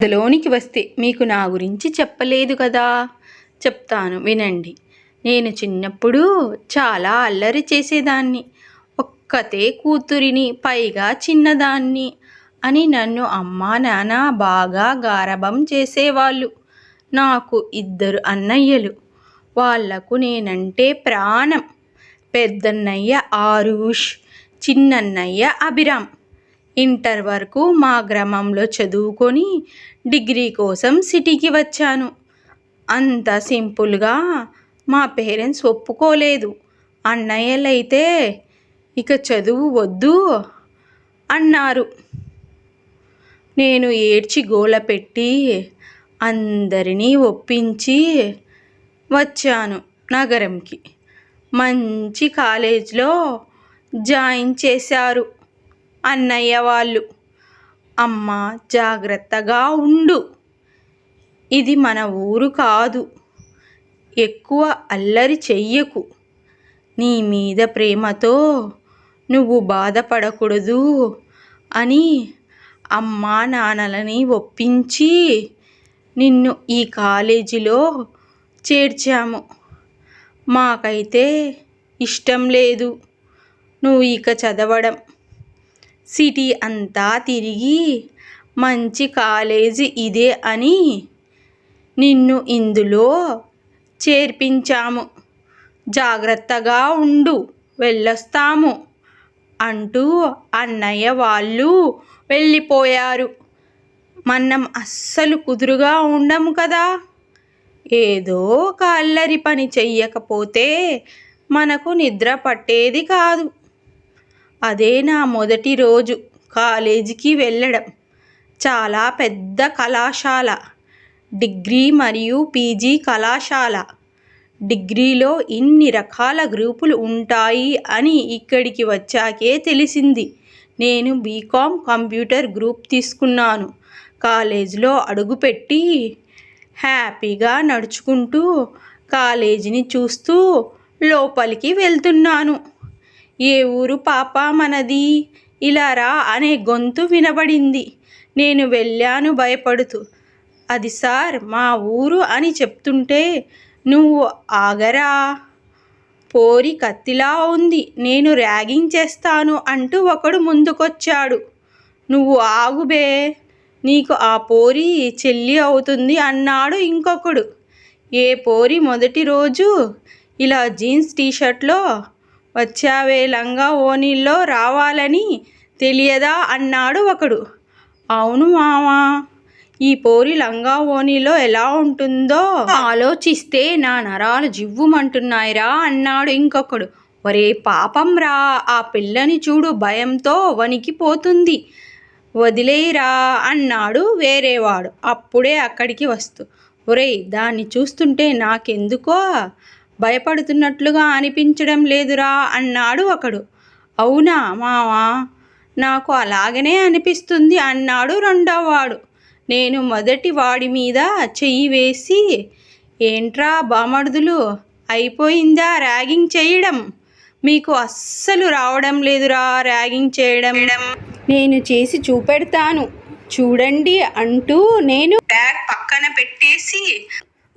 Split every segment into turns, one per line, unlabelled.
కథలోనికి వస్తే మీకు నా గురించి చెప్పలేదు కదా. చెప్తాను వినండి. నేను చిన్నప్పుడు చాలా అల్లరి చేసేదాన్ని. ఒక్కతే కూతురిని పైగా చిన్నదాన్ని అని నన్ను అమ్మా నాన్న బాగా గారభం చేసేవాళ్ళు. నాకు ఇద్దరు అన్నయ్యలు. వాళ్ళకు నేనంటే ప్రాణం. పెద్దన్నయ్య ఆరుష్ చిన్నన్నయ్య అభిరామ్. ఇంటర్ వరకు మా గ్రామంలో చదువుకొని డిగ్రీ కోసం సిటీకి వచ్చాను. అంత సింపుల్గా మా పేరెంట్స్ ఒప్పుకోలేదు. అన్నయ్యలైతే ఇక చదువు వద్దు అన్నారు. నేను ఏడ్చి గోల పెట్టి అందరినీ ఒప్పించి వచ్చాను నగరంకి. మంచి కాలేజ్లో జాయిన్ చేశారు. అన్నయ్య వాళ్ళు. అమ్మ జాగ్రత్తగా ఉండు. ఇది మన ఊరు కాదు. ఎక్కువ అల్లరి చెయ్యకు. నీ మీద ప్రేమతో నువ్వు బాధపడకూడదు అని అమ్మా నాన్నలని ఒప్పించి నిన్ను ఈ కాలేజీలో చేర్చాము. మాకైతే ఇష్టం లేదు. నువ్వు ఇక చదవడం. సిటీ అంతా తిరిగి మంచి కాలేజీ ఇదే అని నిన్ను ఇందులో చేర్పించాము. జాగ్రత్తగా ఉండు వెళ్ళొస్తాము అంటూ అన్నయ్య వాళ్ళు వెళ్ళిపోయారు. మనం అస్సలు కుదురుగా ఉండము కదా. ఏదో ఒక పని చెయ్యకపోతే మనకు నిద్ర పట్టేది కాదు. అదే నా మొదటి రోజు కాలేజీకి వెళ్ళడం. చాలా పెద్ద కళాశాల. డిగ్రీ మరియు పీజీ కళాశాల. డిగ్రీలో ఇన్ని రకాల గ్రూపులు ఉంటాయి అని ఇక్కడికి వచ్చాకే తెలిసింది. నేను బీకామ్ కంప్యూటర్ గ్రూప్ తీసుకున్నాను. కాలేజీలో అడుగుపెట్టి హ్యాపీగా నడుచుకుంటూ కాలేజీని చూస్తూ లోపలికి వెళ్తున్నాను. ఏ ఊరు పాప మనది? ఇలా రా అనే గొంతు వినబడింది. నేను వెళ్ళాను భయపడుతూ. అది సార్ మా ఊరు అని చెప్తుంటే నువ్వు ఆగరా? పోరి కత్తిలా ఉంది. నేను ర్యాగింగ్ చేస్తాను అంటూ ఒకడు ముందుకొచ్చాడు. నువ్వు ఆగుబే నీకు ఆ పోరి చెల్లి అవుతుంది అన్నాడు ఇంకొకడు. ఏ పోరి మొదటి రోజు? ఇలా జీన్స్ టీషర్ట్లో వచ్చావే లంగా రావాలని తెలియదా అన్నాడు ఒకడు. అవును మావా ఈ పోరి లంగా ఓణిలో ఎలా ఉంటుందో ఆలోచిస్తే నా నరాలు జివ్వుమంటున్నాయిరా అన్నాడు ఇంకొకడు. ఒరే పాపం రా ఆ పిల్లని చూడు భయంతో వణికిపోతుంది వదిలేయిరా అన్నాడు వేరేవాడు. అప్పుడే అక్కడికి వస్తూ ఒరే దాన్ని చూస్తుంటే నాకెందుకో భయపడుతున్నట్లుగా అనిపించడం లేదురా అన్నాడు ఒకడు. అవునా మావా? నాకు అలాగనే అనిపిస్తుంది అన్నాడు రెండోవాడు. నేను మొదటి వాడి మీద చెయ్యి వేసి ఏంట్రా బామర్దులు అయిపోయిందా ర్యాగింగ్ చేయడం? మీకు అస్సలు రావడం లేదురా ర్యాగింగ్ చేయడం. నేను చేసి చూపెడతాను. చూడండి అంటూ నేను బ్యాగ్ పక్కన పెట్టేసి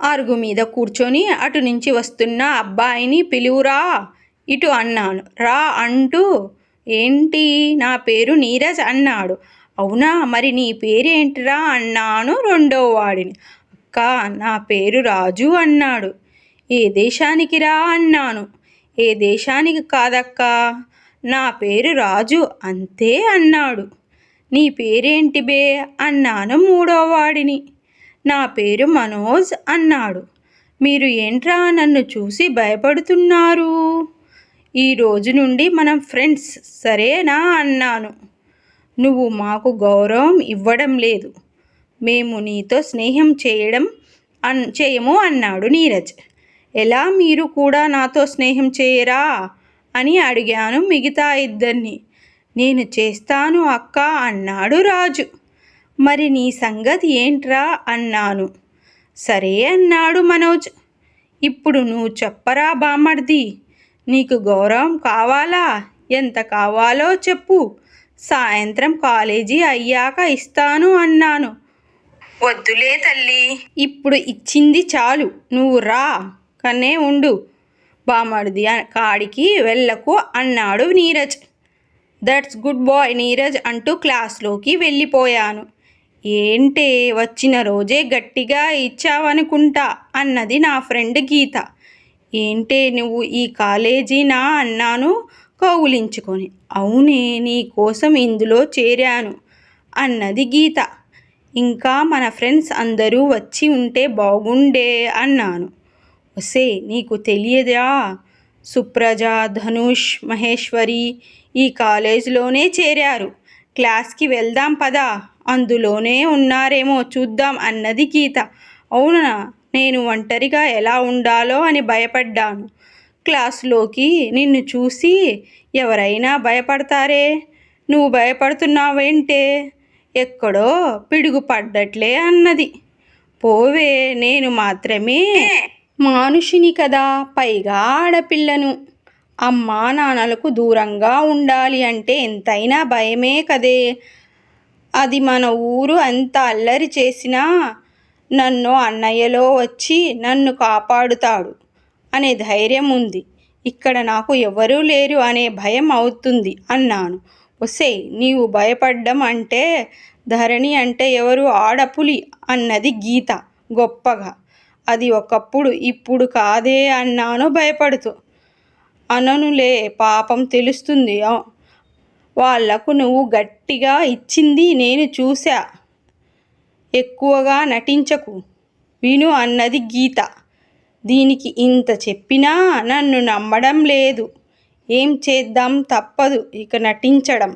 అరుగు మీద కూర్చొని అటు నుంచి వస్తున్న అబ్బాయిని పిలువురా. ఇటు అన్నాను. రా అంటూ ఏంటి నా పేరు నీరజ్ అన్నాడు. అవునా? మరి నీ పేరేంటిరా? అన్నాను రెండో వాడిని. అక్క నా పేరు రాజు అన్నాడు. ఏ దేశానికి రా? అన్నాను. ఏ దేశానికి కాదక్క? నా పేరు రాజు అంతే అన్నాడు. నీ పేరేంటి బే? అన్నాను మూడో వాడిని. నా పేరు మనోజ్ అన్నాడు. మీరు ఏంట్రా నన్ను చూసి భయపడుతున్నారు? ఈ రోజు నుండి మనం ఫ్రెండ్స్ సరేనా అన్నాను. నువ్వు మాకు గౌరవం ఇవ్వడం లేదు. మేము నీతో స్నేహం చేయడం అన్ చేయము అన్నాడు నీరజ్. ఎలా మీరు కూడా నాతో స్నేహం చేయరా? అని అడిగాను మిగతా ఇద్దరిని. నేను చేస్తాను అక్క అన్నాడు రాజు. మరి నీ సంగతి ఏంట్రా అన్నాను. సరే అన్నాడు మనోజ్. ఇప్పుడు నువ్వు చెప్పరా బామర్ది. నీకు గౌరవం కావాలా? ఎంత కావాలో చెప్పు. సాయంత్రం కాలేజీ అయ్యాక ఇస్తాను అన్నాను. వద్దులే తల్లి. ఇప్పుడు ఇచ్చింది చాలు. నువ్వు రా. కనే ఉండు. బామర్ది కాడికి వెళ్ళకు అన్నాడు Neeraj. That's good boy Neeraj అంటూ క్లాస్లోకి వెళ్ళిపోయాను. ఏంటే వచ్చిన రోజే గట్టిగా ఇచ్చావనుకుంటా అన్నది నా ఫ్రెండ్ గీత. ఏంటే నువ్వు ఈ కాలేజీనా అన్నాను కౌలించుకొని అవునే నీ కోసం ఇందులో చేరాను అన్నది గీత. ఇంకా మన ఫ్రెండ్స్ అందరూ వచ్చి ఉంటే బాగుండే అన్నాను. ఒసే నీకు తెలియదా? సుప్రజ ధనుష్ మహేశ్వరి ఈ కాలేజీలోనే చేరారు. క్లాస్కి వెళ్దాం పదా అందులోనే ఉన్నారేమో చూద్దాం అన్నది గీత. అవునా నేను ఒంటరిగా ఎలా ఉండాలో అని భయపడ్డాను. క్లాసులోకి నిన్ను చూసి ఎవరైనా భయపడతారే? నువ్వు భయపడుతున్నావేంటే? ఎక్కడో పిడుగు పడ్డట్లే అన్నది. పోవే నేను మాత్రమే మానుషిని కదా పైగా ఆడపిల్లను. అమ్మా నాన్నలకు దూరంగా ఉండాలి అంటే ఎంతైనా భయమే కదే. అది మన ఊరు ఎంత అల్లరి చేసినా నన్ను అన్నయ్యలో వచ్చి నన్ను కాపాడుతాడు అనే ధైర్యం ఉంది. ఇక్కడ నాకు ఎవరూ లేరు అనే భయం అవుతుంది అన్నాను. ఒసే నీవు భయపడ్డం అంటే ధరణి అంటే ఎవరు ఆడపులి అన్నది గీత గొప్పగా. అది ఒకప్పుడు ఇప్పుడు కాదే అన్నాను భయపడుతూ. అననులే పాపం తెలుస్తుంది. వాళ్ళకు నువ్వు గట్టిగా ఇచ్చింది నేను చూశా. ఎక్కువగా నటించకు. విను అన్నది గీత. దీనికి ఇంత చెప్పినా నన్ను నమ్మడం లేదు. ఏం చేద్దాం తప్పదు ఇక నటించడం.